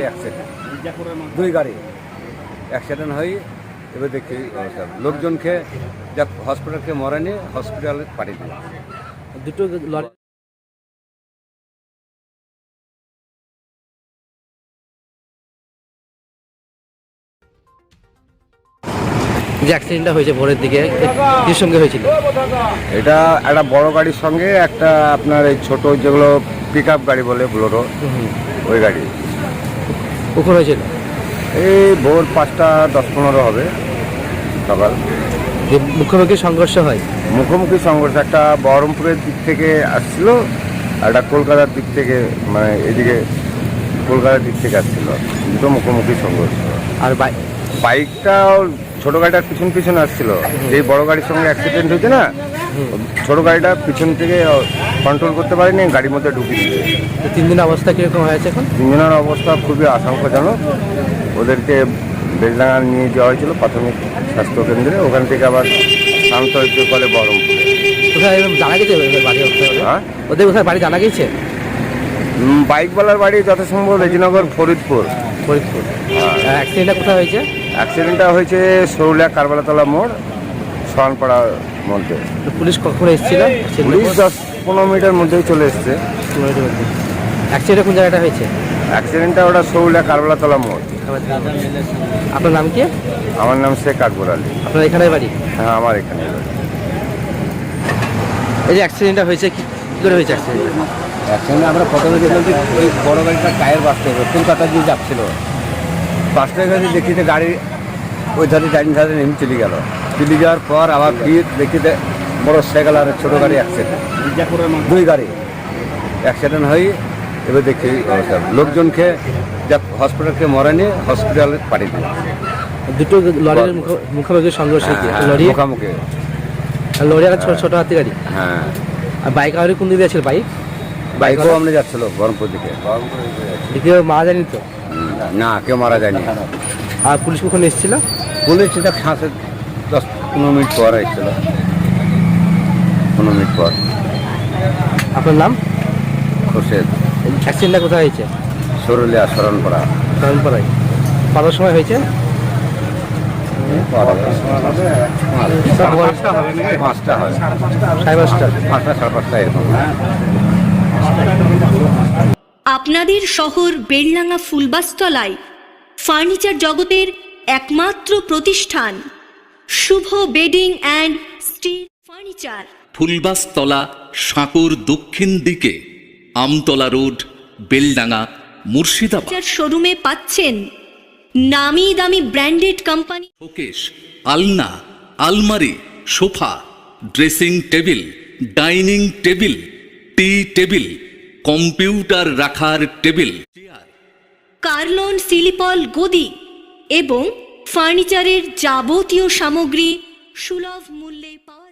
গাড়ি অ্যাক্সিডেন্ট দুই গাড়ি। অ্যাক্সিডেন্ট হয়ে এবার দেখি অবস্থা। লোকজনকে যা হসপিটালকে মরেনি হসপিটালে পাঠিয়ে দিল। দুটো লরি যে অ্যাক্সিডেন্টটা হয়েছে ভোরের দিকে কির সঙ্গে হয়েছিল? এটা একটা বড় গাড়ির সঙ্গে একটা আপনার এই ছোট যেগুলো পিক আপ গাড়ি বলে ব্লোরো ওই গাড়ি। কখন হয়েছিল? এই ভোর পাঁচটা দশ পনেরো হবে সকাল। যে মুখোমুখি সংঘর্ষ হয়? মুখোমুখি সংঘর্ষ একটা বহরমপুরের দিক থেকে আসছিল আর একটা কলকাতার দিক থেকে মানে এদিকে কলকাতার দিক থেকে আসছিল। দুটো মুখোমুখি সংঘর্ষ। আর বাই বাইকটা ছোট গাড়িটার পিছন পিছন আসছিল। এই বড় গাড়ির সঙ্গে অ্যাক্সিডেন্ট হয়েছে না? ছোট গাড়িটা পিছন থেকে কন্ট্রোল করতে পারেনি গাড়ির মধ্যে ঢুকিয়ে দিয়েছে। তো তিন দিন অবস্থা কীরকম হয়েছে এখন? তিনজনের অবস্থা খুবই আশঙ্কাজনক। ওদেরকে বেলডাঙ্গা নিয়ে যাওয়া হয়েছিল প্রাথমিক স্বাস্থ্য কেন্দ্রে। ওখান থেকে আবার করে বহরমপুরে। কোথায় জানা গেছে ওদের বাড়ি? হ্যাঁ? ওদের কোথায় বাড়ি জানা গেছে? উম, বাইকওয়ালার বাড়ি যথাসম্ভব রেজিনগর ফরিদপুর। ফরিদপুর। অ্যাক্সিডেন্টটা কোথায় হয়েছে? অ্যাক্সিডেন্টটা হয়েছে সরুলিয়া কারবালাতলা মোড় সোয়ানপাড়ার মধ্যে। তো পুলিশ কখন এসেছিল? পুলিশ দশ পনেরো মিনিটের মধ্যেই চলে এসছে। অ্যাক্সিডেন্ট কোন জায়গাটা হয়েছে? অ্যাক্সিডেন্টটা ওটা সরুলিয়া কারবালাতলা মোড়। আপনার নাম কি? আমার নাম শেখ আকবর আলী। আপনার এখানে বাড়ি? হ্যাঁ আমার এখানে বাড়ি। এই যে অ্যাক্সিডেন্টটা হয়েছে কি কি করে হয়েছে অ্যাক্সিডেন্ট অ্যাক্সিডেন্টে আমরা প্রথমে দেখলাম যে ওই বড় গাড়িটা টায়ার বাঁচতে হবে কলকাতা দিয়ে যাচ্ছিল? বাসটার কাছে দেখি যে গাড়ি ওই ধারে ডাইন ধারে নেমে চলে গেল। চলে যাওয়ার পর আবার ফির দেখি বড় সাইকেল আর ছোটো গাড়ি অ্যাক্সিডেন্ট দুই গাড়ি। অ্যাক্সিডেন্ট হয়ে এবার দেখি অবস্থা। লোকজনকে যা হসপিটালকে মরেনি হসপিটালে পাঠিয়ে দিল দুটো লরির মুখো- মুখোমুখি সংঘর্ষ একটা লরি? মুখামুখি। লরি আর ছোট ছোট হাতি গাড়ি? হ্যাঁ। আর বাইক আর কোন দিকে ছিল বাইক? বাইকও আমরা যাচ্ছিল বহরমপুর দিকে। দ্বিতীয় মারা যায়নি তো? না কেউ মারা যায়নি। আর পুলিশ কখন এসেছিল? পুলিশ সেটা ফাঁসে দশ পনেরো মিনিট পর এসেছিল। পনেরো মিনিট পর। আপনার নাম? খোরশেদ। অ্যাক্সিডেন্টটা কোথায় হয়েছে? সরুলিয়া শরণপাড়া। শরণপাড়ায়। কটার সময় হয়েছে? পাঁচটা হয়। সাড়ে পাঁচটা। পাঁচটা সাড়ে পাঁচটা এরকম। আপনাদের শহর বেড়লাঙা ফুলবাস্তলায় ফার্নিচার জগতের একমাত্র প্রতিষ্ঠান। Shubha bedding and steel furniture. Phulbastala সাঁকুর দক্ষিণ দিকে আমতলা রোড বেলডাঙ্গা মুর্শিদাবাদ। শোরুমে পাচ্ছেন নামি দামি ব্র্যান্ডেড কোম্পানি। শোকেশ আলনা আলমারি sofa dressing table dining table tea table computer রাখার টেবিল চেয়ার। কার্লন সিলিপল গদি এবং ফার্নিচারের যাবতীয় সামগ্রী সুলভ মূল্যে পাওয়া